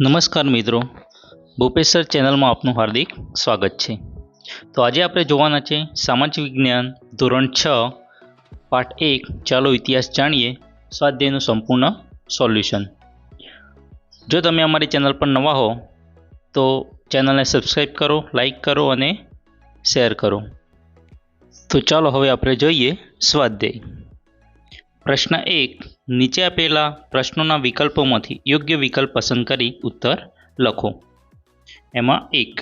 નમસ્કાર મિત્રો. ભૂપેશ્વર ચેનલમાં આપનું હાર્દિક સ્વાગત છે. તો આજે આપણે જોવાના છે સામાજિક વિજ્ઞાન ધોરણ છ, પાઠ એક. ચાલો ઇતિહાસ જાણીએ. સ્વાધ્યાયનું સંપૂર્ણ સોલ્યુશન. જો તમે અમારી ચેનલ પર નવા હો, તો ચેનલને સબસ્ક્રાઈબ કરો લાઈક કરો અને શેર કરો. તો ચાલો હવે આપણે જોઈએ સ્વાધ્યાય. પ્રશ્ન એક, નીચે આપેલા પ્રશ્નોના વિકલ્પોમાંથી યોગ્ય વિકલ્પ પસંદ કરી ઉત્તર લખો. એમાં એક,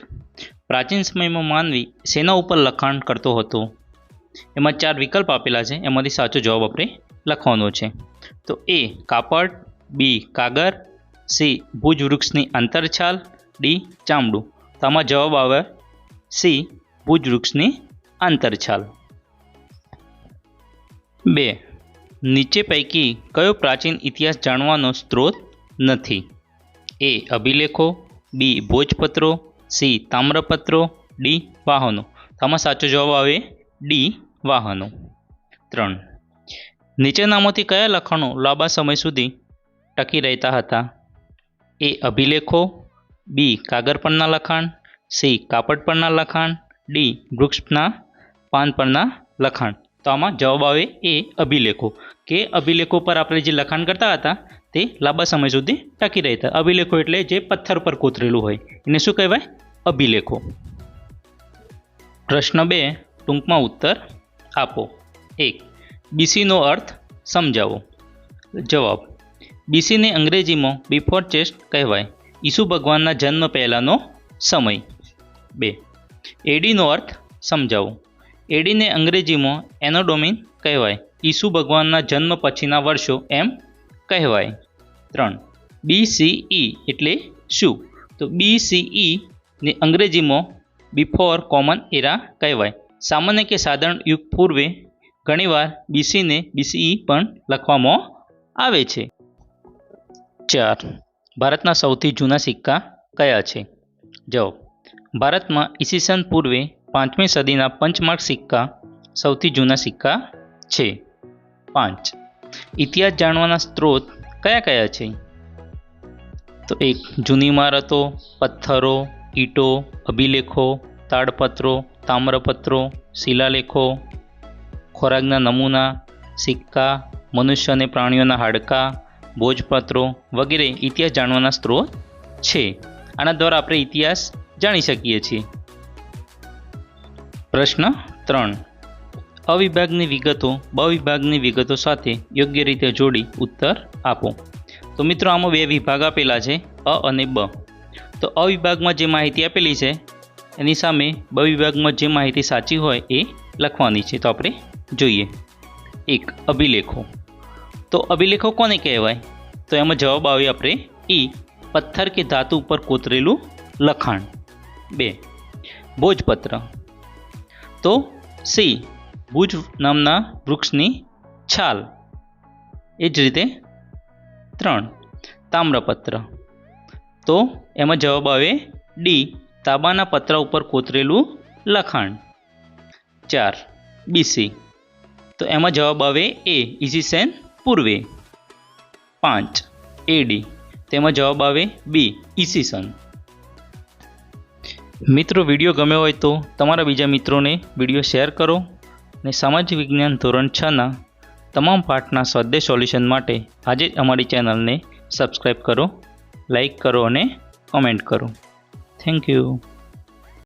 પ્રાચીન સમયમાં માનવી શેના ઉપર લખાણ કરતો હતો. એમાં ચાર વિકલ્પ આપેલા છે, એમાંથી સાચો જવાબ આપણે લખવાનો છે. તો એ, કાપડ, બી કાગર સી, ભુજ વૃક્ષની આંતરછાલ ડી, ચામડું. તો આમાં જવાબ આવે સી, ભુજ વૃક્ષની આંતરછાલ બે નીચે પૈકી કયો પ્રાચીન ઇતિહાસ જાણવાનો સ્ત્રોત નથી? એ, અભિલેખો, બી, ભોજપત્રો, સી, તામ્રપત્રો, ડી, વાહનો. આમાં સાચો જવાબ આવે ડી, વાહનો. ત્રણ. નીચેનામાંથી કયા લખાણો લાંબા સમય સુધી ટકી રહેતા હતા? એ, અભિલેખો, બી, કાગળ પરના લખાણ, સી, કાપડ પરના લખાણ, ડી, વૃક્ષના પાન પરના લખાણ. તો આમાં જવાબ આવે એ અભિલેખો. કે અભિલેખો પર આપણે જે લખાણ કરતા હતા, તે લાંબા સમય સુધી ટકી રહેતા. અભિલેખો એટલે જે પથ્થર પર કોતરેલું હોય. એને શું કહેવાય? અભિલેખો. પ્રશ્ન બે, ટૂંકમાં ઉત્તર આપો. એક, બીસીનો અર્થ સમજાવો. જવાબ, બીસીને અંગ્રેજીમાં બિફોર ચેસ્ટ કહેવાય. ઈસુ ભગવાનના જન્મ પહેલાંનો સમય. બે, એડીનો અર્થ સમજાવો. એડીને અંગ્રેજીમાં એનોડોમિન કહેવાય. ઈસુ ભગવાનના જન્મ પછીના વર્ષો એમ કહેવાય. ત્રણ. બીસીઈ એટલે શું? તો બીસીઈ ને અંગ્રેજીમાં બિફોર કોમન એરા કહેવાય. સામાન્ય કે સાધારણ યુગ પૂર્વે ઘણીવાર બીસીને બીસીઈ પણ લખવામાં આવે છે. ચાર. ભારતના સૌથી જૂના સિક્કા કયા છે? જવાબ. ભારતમાં ઈસવીસન પૂર્વે પાંચમી સદીના પંચમાર્ક સિક્કા સૌથી જૂના સિક્કા છે. પાંચ. ઇતિહાસ જાણવાના સ્ત્રોત કયા કયા છે? તો એક, જૂની ઇમારતો, પથ્થરો, ઈંટો, અભિલેખો, તાડપત્રો, તામ્રપત્રો, શિલાલેખો, ખોરાકના નમૂના, સિક્કા, મનુષ્ય અને પ્રાણીઓના હાડકાં, ભોજપત્રો વગેરે ઇતિહાસ જાણવાના સ્ત્રોત છે. આના દ્વારા આપણે ઇતિહાસ જાણી શકીએ છીએ. પ્રશ્ન ત્રણ. અવિભાગની વિગતો બ વિભાગની વિગતો સાથે યોગ્ય રીતે જોડી ઉત્તર આપો. તો મિત્રો, આમાં બે વિભાગ આપેલા છે, અ અને બ. તો અવિભાગમાં જે માહિતી આપેલી છે, એની સામે બ વિભાગમાં જે માહિતી સાચી હોય એ લખવાની છે. તો આપણે જોઈએ. એક, અભિલેખો. તો અભિલેખો કોને કહેવાય? તો એમાં જવાબ આવે આપણે ઈ, પથ્થર કે ધાતુ ઉપર કોતરેલું લખાણ. બે, ભોજપત્ર. તો સી ભુજ નામના વૃક્ષની છાલ. એ જ રીતે ત્રણ, તામ્રપત્ર. તો એમાં જવાબ આવે ડી તાંબાના પત્ર ઉપર કોતરેલું લખાણ. ચાર બીસી તો એમાં જવાબ આવે એ ઈસીસેન પૂર્વે. પાંચ એડી તેમાં જવાબ આવે બી ઈસીસન મિત્રો, વીડિયો ગમ્યો હોય તો તમારા બીજા મિત્રોને વીડિયો શેર કરો અને સામાજિક વિજ્ઞાન ધોરણ છના તમામ પાઠના સ્વાધ્યાય સોલ્યુશન માટે આજે જ અમારી ચેનલને સબસ્ક્રાઈબ કરો લાઈક કરો અને કોમેન્ટ કરો. Thank you.